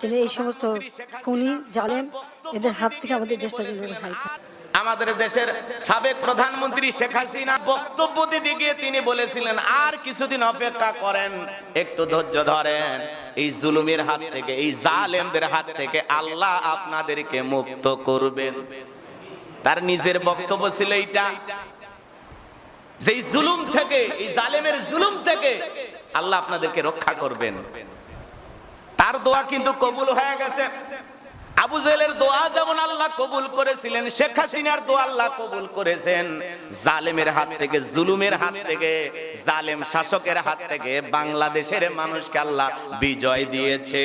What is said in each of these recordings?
যেন এই সমস্ত খুনি, জালেম এদের হাত থেকে আমাদের দেশটা যেন রেহাই আমাদের দেশের সাবেক প্রধানমন্ত্রী শেখ হাসিনা বক্তব্য দিতে গিয়ে তিনি বলেছিলেন, আর কিছুদিন অপেক্ষা করেন, একটু ধৈর্য ধরেন। এই জুলুমের হাত থেকে, এই জালেমদের হাত থেকে আল্লাহ আপনাদেরকে মুক্ত করবেন। তার নিজের বক্তব্য ছিল এইটা যে জুলুম থেকে, এই জালেমের জুলুম থেকে আল্লাহ আপনাদেরকে রক্ষা করবেন। তার দোয়া কিন্তু কবুল হয়ে গেছে। আবু জেলের দোয়া যেমন আল্লাহ কবুল করেছিলেন, শেখ হাসিনার দোয়া আল্লাহ কবুল করেছেন। জালেমের হাত থেকে, জুলুমের হাত থেকে, জালেম শাসকের হাত থেকে বাংলাদেশের মানুষকে আল্লাহ বিজয় দিয়েছে।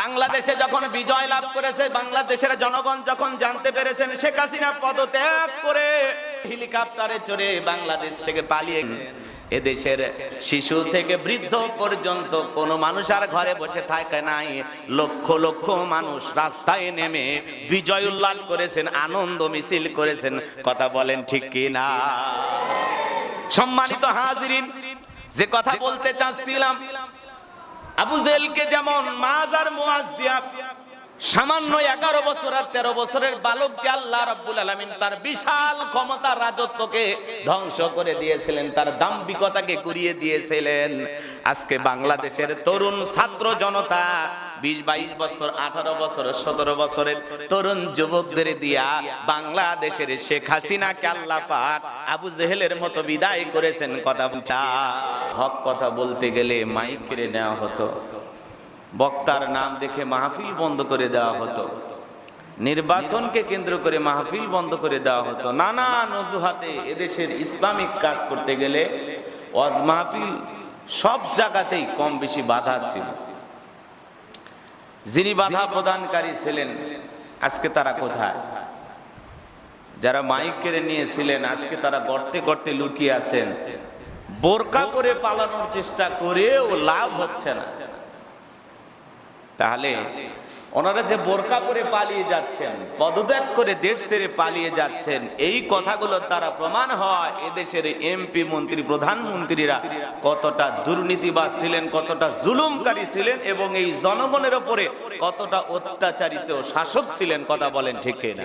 বাংলাদেশে যখন বিজয় লাভ করেছে, বাংলাদেশের জনগণ যখন জানতে পেরেছেন, শেখ হাসিনা পদত্যাগ করে হেলিকপ্টারে চড়ে বাংলাদেশ থেকে পালিয়ে এদেশের শিশু থেকে বৃদ্ধ পর্যন্ত কোন মানুষ আর ঘরে বসে থাকে নাই। লক্ষ লক্ষ মানুষ রাস্তায় নেমে বিজয় উল্লাস করেছেন, আনন্দ মিছিল করেছেন। কথা বলেন ঠিক কি না সম্মানিত হাজিরিন, যে কথা বলতে চাচ্ছিলাম, আবু জেলকে যেমন মাজার মুয়াজ দিয়া সামান্য এগারো বছর আর তেরো বছরের বালককে আল্লাহ রাব্বুল আলামিন তার বিশাল ক্ষমতা রাজত্বকে ধ্বংস করে দিয়েছিলেন, তার দাম্ভিকতাকে কুড়িয়ে দিয়েছিলেন। আজকে বাংলাদেশের তরুণ ছাত্র জনতা বিশ, বাইশ বছর, আঠারো বছর, সতেরো বছরের তরুণ যুবকদের দিয়া বাংলাদেশের শেখ হাসিনাকে আল্লাহ পাক আবু জেহেলের মতো বিদায় করেছেন। কথা হক কথা বলতে গেলে মাইক নেওয়া হতো। বক্তার নাম দেখে মাহফিল বন্ধ করে দেওয়া হতো। নির্বাচনকে কেন্দ্র করে মাহফিল বন্ধ করে দেওয়া হতো। নানান অজুহাতে এদেশের ইসলামিক কাজ করতে গেলে ওয়াজ মাহফিল সব জায়গাতেই কম বেশি বাধা ছিল। যিনি বাধা প্রদানকারী ছিলেন, আজকে তারা কোথায়? যারা মাইক কেড়ে নিয়েছিলেন, আজকে তারা গর্তে গর্তে লুকিয়ে আছেন। বোরকা করে পালানোর চেষ্টা করেও লাভ হচ্ছে না। তাহলে ওনারা যে বোরকা করে পালিয়ে যাচ্ছেন, পদত্যাগ করে দেশ ছেড়ে পালিয়ে যাচ্ছেন, এই কথাগুলোর দ্বারা প্রমাণ হয় এদেশের এমপি মন্ত্রী, প্রধানমন্ত্রীরা কতটা দুর্নীতিবাজ ছিলেন, কতটা জুলুমকারী ছিলেন এবং এই জনগণের ওপরে কতটা অত্যাচারিত শাসক ছিলেন, কথা বলেন ঠিক না